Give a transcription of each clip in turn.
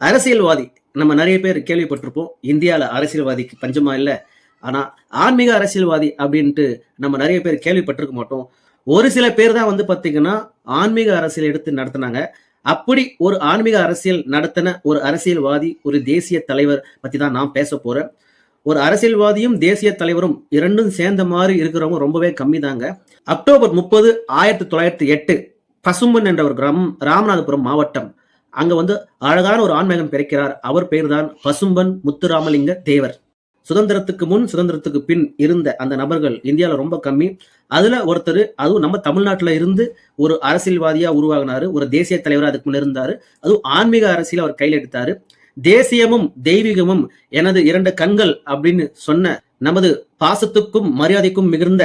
அரசியல்வாதி. நம்ம நிறைய பேர் கேள்விப்பட்டிருப்போம் இந்தியாவில் அரசியல்வாதிக்கு பஞ்சமா இல்லை. ஆனால் ஆன்மீக அரசியல்வாதி அப்படின்ட்டு நம்ம நிறைய பேர் கேள்விப்பட்டிருக்க மாட்டோம். ஒரு சில பேர் தான் வந்து பார்த்தீங்கன்னா ஆன்மீக அரசியல் எடுத்து நடத்தினாங்க. அப்படி ஒரு ஆன்மீக அரசியல் நடத்தின ஒரு அரசியல்வாதி ஒரு தேசிய தலைவர் பற்றி தான் நான் பேச போகிறேன் ஒரு அரசியல்வாதியும் தேசிய தலைவரும் இரண்டும் சேர்ந்த மாதிரி இருக்கிறவங்க ரொம்பவே கம்மி தாங்க அக்டோபர் முப்பது ஆயிரத்தி தொள்ளாயிரத்தி எட்டு பசும்பன் என்ற ஒரு கிராமம் ராமநாதபுரம் மாவட்டம். அங்க வந்து அழகான ஒரு ஆண்மகன் பிறக்கிறார். அவர் பெயர்தான் பசும்பன் முத்துராமலிங்க தேவர். சுதந்திரத்துக்கு முன் சுதந்திரத்துக்கு பின் இருந்த அந்த நபர்கள் இந்தியாவில் ரொம்ப கம்மி. அதுல ஒருத்தர் அதுவும் நம்ம தமிழ்நாட்டுல இருந்து ஒரு அரசியல்வாதியா உருவாகினாரு ஒரு தேசிய தலைவராக அதுக்கு முன்ன இருந்தாரு. அதுவும் ஆன்மீக அரசியல் அவர் கையில் எடுத்தாரு. தேசியமும் தெய்வீகமும் எனது இரண்டு கண்கள் அப்படின்னு சொன்ன நமது பாசத்துக்கும் மரியாதைக்கும் மிகுந்த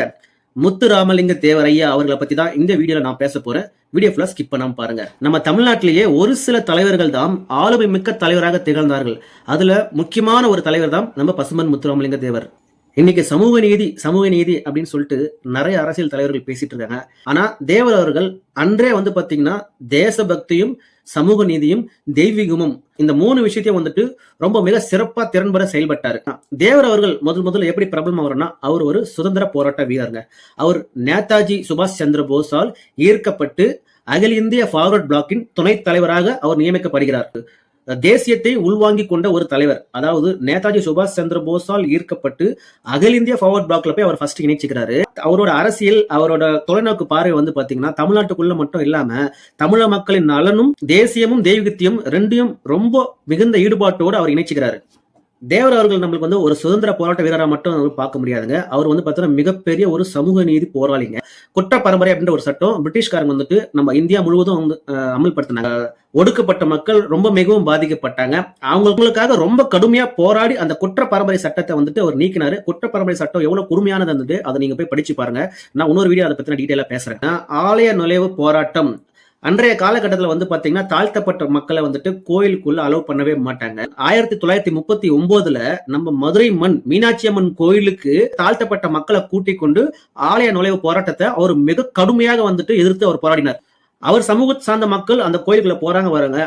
முத்து ராமலிங்க தேவர் ஐயா அவர்களை பத்தி தான் இந்த வீடியோல நான் பேச போறேன். வீடியோ ஃபுல்லாக ஸ்கிப் பண்ணாமல் பாருங்க. நம்ம தமிழ்நாட்டிலேயே ஒரு சில தலைவர்கள் தான் ஆளுமை மிக்க தலைவராக திகழ்ந்தார்கள். அதில் முக்கியமான ஒரு தலைவர் தான் நம்ம பசுமன் முத்துராமலிங்க தேவர். இன்னைக்கு சமூக நீதி சமூக நீதி அப்படின்னு சொல்லிட்டு நிறைய அரசியல் தலைவர்கள் பேசிட்டு இருக்காங்க. ஆனால் தேவர் அவர்கள் அன்றே வந்து பார்த்தீங்கன்னா தேசபக்தியும் சமூக நீதியும் தெய்வீகமும். இந்த மூணு விஷயத்தையும் வந்துட்டு ரொம்ப மிக சிறப்பா திறன்பட செயல்பட்டாரு. தேவர் அவர்கள் முதல் முதல்ல எப்படி பிரபலம் அவர்னா அவர் ஒரு சுதந்திர போராட்ட வீரருங்க. அவர் நேதாஜி சுபாஷ் சந்திர போஸால் ஈர்க்கப்பட்டு அகில இந்திய ஃபார்வர்ட் பிளாக்கின் துணைத் தலைவராக அவர் நியமிக்கப்படுகிறார். தேசியத்தை உள்வாங்கிக் கொண்ட ஒரு தலைவர். அதாவது நேதாஜி சுபாஷ் சந்திர போஸால் ஈர்க்கப்பட்டு அகில இந்திய ஃபார்வர்ட் பிளாக்ல போய் அவர் ஃபர்ஸ்ட் இணைச்சுக்கிறாரு. அவரோட அரசியல் அவரோட தொலைநோக்கு பார்வை வந்து பாத்தீங்கன்னா தமிழ்நாட்டுக்குள்ள மட்டும் இல்லாம தமிழ மக்களின் நலனும் தேசியமும் தெய்வீகத்தையும் ரெண்டையும் ரொம்ப மிகுந்த ஈடுபாட்டோடு அவர் இணைச்சுக்கிறாரு. தேவர் அவர்கள் நம்மளுக்கு வந்து ஒரு சுதந்திர போராட்ட வீரராக மட்டும் நம்ம பார்க்க முடியாதுங்க. அவர் வந்து பார்த்தோன்னா மிகப்பெரிய ஒரு சமூக நீதி போராளிங்க. குற்ற பரம்பரை அப்படின்ற ஒரு சட்டம் பிரிட்டிஷ்காரங்க வந்துட்டு நம்ம இந்தியா முழுவதும் வந்து அமல்படுத்தினாங்க. ஒடுக்கப்பட்ட மக்கள் ரொம்ப மிகவும் பாதிக்கப்பட்டாங்க. அவங்களுக்காக ரொம்ப கடுமையா போராடி அந்த குற்ற பரம்பரை சட்டத்தை வந்துட்டு அவர் நீக்கினாரு. குற்ற பரம்பரை சட்டம் எவ்வளவு கொடுமையானது வந்துட்டு அதை நீங்க போய் படிச்சு பாருங்க. நான் இன்னொரு வீடியோ அதை பத்தின டீட்டெயிலா பேசுறேன். ஆலய நுழைவு போராட்டம். அன்றைய காலகட்டத்தில் வந்து பார்த்தீங்கன்னா தாழ்த்தப்பட்ட மக்களை வந்துட்டு கோயிலுக்குள்ள அலோவ் பண்ணவே மாட்டாங்க. ஆயிரத்தி தொள்ளாயிரத்தி முப்பத்தி ஒன்பதுல நம்ம மதுரை மண் மீனாட்சி அம்மன் கோயிலுக்கு தாழ்த்தப்பட்ட மக்களை கூட்டிக் கொண்டு ஆலய நுழைவு போராட்டத்தை அவர் மிக கடுமையாக வந்துட்டு எதிர்த்து அவர் போராடினார். அவர் சமூக சார்ந்த மக்கள் அந்த கோயிலுக்குள்ள போறாங்க வராங்க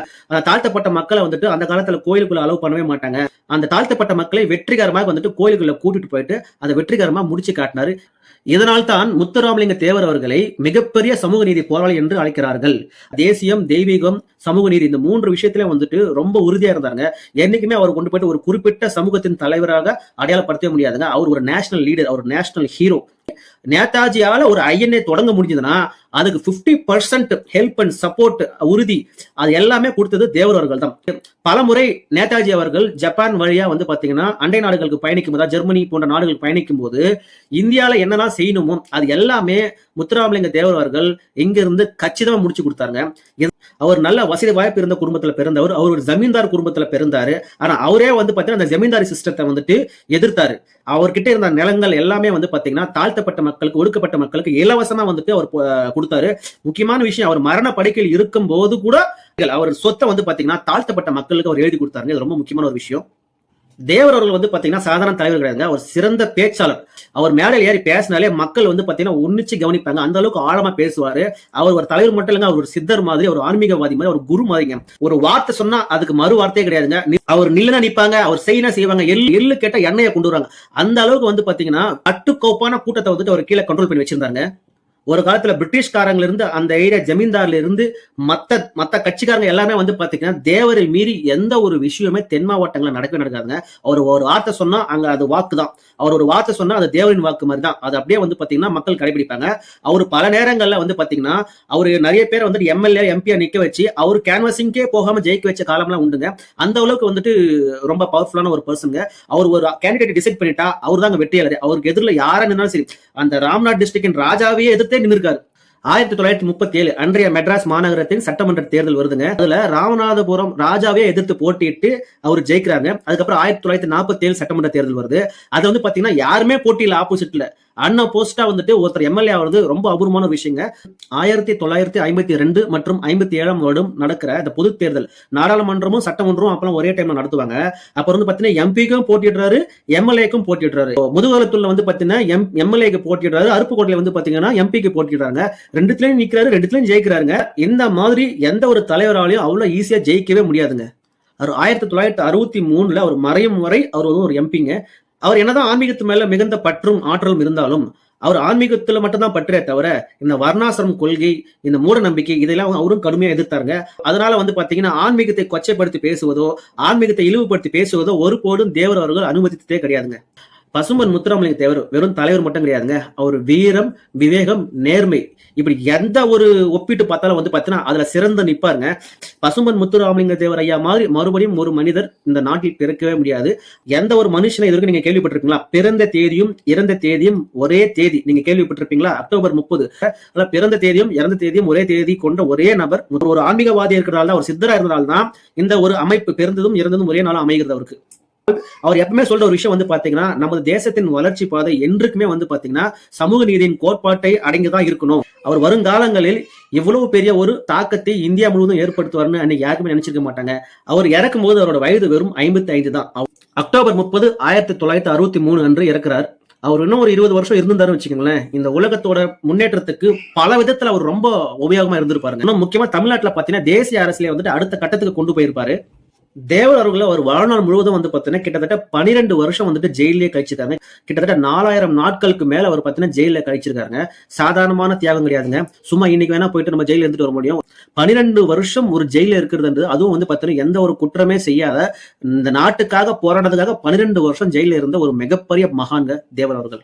தாழ்த்தப்பட்ட மக்களை வந்துட்டு அந்த காலத்துல கோயிலுக்குள்ள அலோவ் பண்ணவே மாட்டாங்க. அந்த தாழ்த்தப்பட்ட மக்களை வெற்றிகரமாக வந்துட்டு கோயிலுக்குள்ள கூட்டிட்டு போயிட்டு அதை வெற்றிகரமா முடிச்சு காட்டினாரு. இதனால் தான் முத்துராமலிங்க தேவர் அவர்களை மிகப்பெரிய சமூக நீதி போராளி என்று அழைக்கிறார்கள். தேசியம் தெய்வீகம் சமூக நீதி. இந்த மூன்று விஷயத்திலே வந்துட்டு ரொம்ப உறுதியா இருந்தாங்க என்னைக்குமே அவர் கொண்டு போயிட்டு ஒரு குறிப்பிட்ட சமூகத்தின் தலைவராக அடையாளப்படுத்தவே முடியாதுங்க. அவர் ஒரு நேஷனல் லீடர் அவர் நேஷனல் ஹீரோ நேதாஜியால ஒரு ஐஎன்ஏ தொடங்க முடிஞ்சதுன்னா அதுக்கு 50% பர்சன்ட் ஹெல்ப் அண்ட் சப்போர்ட் உறுதி அது எல்லாமே கொடுத்தது தேவர் அவர்கள் தான். பல முறை நேதாஜி அவர்கள் ஜப்பான் வழியா வந்து பாத்தீங்கன்னா அண்டை நாடுகளுக்கு பயணிக்கும் போது ஜெர்மனி போன்ற நாடுகளுக்கு பயணிக்கும் போது இந்தியால என்னெல்லாம் செய்யணுமோ அது எல்லாமே முத்துராமலிங்க தேவர் அவர்கள் இங்க இருந்து கச்சிதமா முடிச்சு கொடுத்தாங்க அவர் நல்ல வசதி வாய்ப்பு இருந்த குடும்பத்துல பிறந்தவர் அவர் ஒரு ஜமீன்தார் குடும்பத்துல பிறந்தாரு. ஆனா அவரே வந்து பாத்தீங்கன்னா அந்த ஜமீன்தாரி சிஸ்டத்தை வந்துட்டு எதிர்த்தாரு. அவர்கிட்ட இருந்த நிலங்கள் எல்லாமே வந்து பாத்தீங்கன்னா தாழ்த்தப்பட்ட மக்களுக்கு ஒடுக்கப்பட்ட மக்களுக்கு இலவசமா வந்துட்டு அவர் கொடுத்தாரு. முக்கியமான விஷயம் அவர் மரண படுக்கையில் இருக்கும் போது கூட அவர் சொத்தை வந்து பாத்தீங்கன்னா தாழ்த்தப்பட்ட மக்களுக்கு அவர் எழுதி கொடுத்தாருங்க. இது ரொம்ப முக்கியமான ஒரு விஷயம். தேவர் அவர்கள் வந்து பாத்தீங்கன்னா சாதாரண தலைவர் கிடையாதுங்க. அவர் சிறந்த பேச்சாளர். அவர் மேடையில் ஏறி பேசினாலே மக்கள் வந்து பாத்தீங்கன்னா உன்னிச்சு கவனிப்பாங்க. அந்த அளவுக்கு ஆழமா பேசுவாரு. அவர் ஒரு தலைவர் மட்டும் இல்லைங்க அவர் ஒரு சித்தர் மாதிரி ஒரு ஆன்மீகவாதி மாதிரி ஒரு குரு மாதிரிங்க. ஒரு வார்த்தை சொன்னா அதுக்கு மறு வார்த்தையே கிடையாதுங்க. அவர் நில்லுனா நிப்பாங்க அவர் செய்யினா செய்வாங்க. எள்ளு எள்ளு கேட்டா எண்ணெயை கொண்டு வராங்க அந்த அளவுக்கு வந்து பாத்தீங்கன்னா கட்டுக்கோப்பான கூட்டத்தை வந்துட்டு அவர் கீழே கண்ட்ரோல் பண்ணி வச்சிருந்தாங்க ஒரு காலத்துல பிரிட்டிஷ்காரங்கள இருந்து அந்த ஏரியா ஜமீன்தார்ல இருந்து மத்த மத்த கட்சிக்காரங்க எல்லாமே வந்து பாத்தீங்கன்னா தேவரை மீறி எந்த ஒரு விஷயமே தென் மாவட்டங்கள்ல நடக்கவே நடக்காதுங்க. அவர் ஒரு வார்த்தை சொன்னா அங்க அது வாக்கு தான் அவர் ஒரு வார்த்தை சொன்னா அது தேவரின் வாக்கு மாதிரி தான் அது அப்படியே வந்து பாத்தீங்கன்னா மக்கள் கடைபிடிப்பாங்க. அவர் பல நேரங்கள்ல வந்து பாத்தீங்கன்னா அவரு நிறைய பேர் வந்துட்டு எம்எல்ஏ எம்பியா நிக்க வச்சு அவர் கேன்வாசிங்கே போகாம ஜெயிக்க வச்ச காலம்லாம் உண்டுங்க. அந்த அளவுக்கு வந்துட்டு ரொம்ப பவர்ஃபுல்லான ஒரு பர்சனுங்க அவர் ஒரு கேண்டிடேட் டிசைட் பண்ணிட்டா அவர் தாங்க வெற்றியாளர். அவருக்கு எதிரில் யாரா நின்னாலும் சரி அந்த ராம்நாத் டிஸ்ட்ரிக்டின் ராஜாவையே எதிர்த்து நின்றுருக்காரு ஆயிரத்தி தொள்ளாயிரத்தி முப்பத்தி ஏழு அன்றைய மெட்ராஸ் மாநகரத்தின் சட்டமன்ற தேர்தல் வருதுங்க. அதுல ராமநாதபுரம் ராஜாவே எதிர்த்து போட்டியிட்டு அவர் ஜெயிக்கிறாங்க. அதுக்கப்புறம் ஆயிரத்தி தொள்ளாயிரத்தி நாற்பத்தி ஏழு சட்டமன்ற தேர்தல் வருது. அது வந்து பாத்தீங்கன்னா யாருமே போட்டியில ஆப்போசிட்ல அண்ணா போஸ்டா வந்துட்டு ஒருத்தர் எம்எல்ஏ ஆகுறது ரொம்ப அபூர்வமான ஒரு விஷயங்க. ஆயிரத்தி தொள்ளாயிரத்தி ஐம்பத்தி ரெண்டு மற்றும் ஐம்பத்தி ஏழாம் வருடம் நடக்கிற இந்த பொது தேர்தல் நாடாளுமன்றமும் சட்டமன்றமும் அப்பெல்லாம் ஒரே டைம்ல நடத்துவாங்க. அப்ப வந்து பாத்தீங்கன்னா எம்பிக்கும் போட்டிடுறாரு எம்எல்ஏக்கும் போட்டிடுறாரு முதுகலத்துல வந்து பாத்தீங்கன்னா எம் எம்எல்ஏக்கு போட்டிடுறாரு அருப்புக்கோட்டையில வந்து பாத்தீங்கன்னா எம்பிக்கு போட்டிடுறாங்க ரெண்டுத்துலயும் நிக்கிறாரு ரெண்டுத்துலயும் ஜெயிக்கிறாருங்க. இந்த மாதிரி எந்த ஒரு தலைவராலையும் அவ்வளவு ஈஸியா ஜெயிக்கவே முடியாதுங்க. அவர் ஆயிரத்தி தொள்ளாயிரத்தி அறுபத்தி மூணுல அவர் மறையும் வரை அவர் வந்து ஒரு எம்பிங்க அவர் என்னதான் ஆன்மீகத்து மேல மிகுந்த பற்றும் ஆற்றலும் இருந்தாலும் அவர் ஆன்மீகத்துல மட்டும்தான் பற்றே தவிர இந்த வர்ணாசிரம் கொள்கை இந்த மூட நம்பிக்கை இதெல்லாம் அவரும் கடுமையா எதிர்த்தாருங்க. அதனால வந்து பாத்தீங்கன்னா ஆன்மீகத்தை கொச்சைப்படுத்தி பேசுவதோ ஆன்மீகத்தை இழிவுபடுத்தி பேசுவதோ ஒருபோதும் தேவர் அவர்கள் அனுமதித்ததே கிடையாதுங்க. பசும்பன் முத்துராமலிங்க தேவர் வெறும் தலைவர் மட்டும் கிடையாதுங்க. அவர் வீரம் விவேகம் நேர்மை. இப்படி எந்த ஒரு ஒப்பிட்டு பார்த்தாலும் வந்து பார்த்தீங்கன்னா அதுல சிறந்து நிப்பாருங்க. பசும்பன் முத்துராமலிங்க தேவர் ஐயா மாதிரி மறுபடியும் ஒரு மனிதர் இந்த நாட்டில் பிறக்கவே முடியாது. எந்த ஒரு மனுஷனை இதற்கு நீங்க கேள்விப்பட்டிருக்கீங்களா? பிறந்த தேதியும் இறந்த தேதியும் ஒரே தேதி. நீங்க கேள்விப்பட்டிருப்பீங்களா? அக்டோபர் முப்பது. பிறந்த தேதியும் இறந்த தேதியும் ஒரே தேதி கொண்ட ஒரே நபர். ஒரு ஆன்மீகவாதி இருக்கிறதால தான் ஒரு சித்தரா இருந்ததால் தான் இந்த ஒரு அமைப்பு பிறந்ததும் இறந்ததும் ஒரே நாள் அமைகிறது அவருக்கு. அவர் எப்பவுமே சொல்ற ஒரு விஷயம் வந்து பாத்தீங்கன்னா நமது தேசத்தின் வளர்ச்சி பாதை என்றுக்குமே வந்து பாத்தீங்கன்னா சமூக நீதியின் கோட்பாட்டை அடங்கிதான் இருக்கணும். அவர் வருங்காலங்களில் இவ்வளவு பெரிய ஒரு தாக்கத்தை இந்தியா முழுவதும் ஏற்படுத்துவார்னு அன்னைக்கு யாருக்குமே நினைச்சிருக்க மாட்டாங்க. அவர் இறக்கும் போது அவரோட வயது வெறும் ஐம்பத்தி ஐந்து தான் அக்டோபர் முப்பது ஆயிரத்தி தொள்ளாயிரத்தி அறுபத்தி மூணு அன்று இறக்குறார். அவர் இன்னும் ஒரு இருபது வருஷம் இருந்திருந்தாருன்னு வச்சுக்கோங்களேன். இந்த உலகத்தோட முன்னேற்றத்துக்கு பல விதத்துல அவர் ரொம்ப உபயோகமா இருந்திருப்பாருங்க. இன்னும் முக்கியமா தமிழ்நாட்டுல பாத்தீங்கன்னா தேசிய அரசியலை வந்துட்டு அடுத்த கட்டத்துக்கு கொண்டு போயிருப்பாரு. தேவர் அவர்களை ஒரு வாழ்நாள் முழுவதும் வந்து பார்த்தீங்கன்னா கிட்டத்தட்ட பனிரெண்டு வருஷம் வந்துட்டு ஜெயிலே கழிச்சிருக்காங்க. கிட்டத்தட்ட நாலாயிரம் நாட்களுக்கு மேல அவர் பார்த்தீங்கன்னா ஜெயில கழிச்சிருக்காங்க சாதாரணமான தியாகம் கிடையாதுங்க. சும்மா இன்னைக்கு வேணா போயிட்டு நம்ம ஜெயில இருந்துட்டு வர முடியும். பனிரெண்டு வருஷம் ஒரு ஜெயில இருக்கிறது அதுவும் வந்து பார்த்தீங்கன்னா எந்த ஒரு குற்றமே செய்யாத இந்த நாட்டுக்காக போராடுறதுக்காக பனிரெண்டு வருஷம் ஜெயில இருந்த ஒரு மிகப்பெரிய மகான்க தேவர் அவர்கள்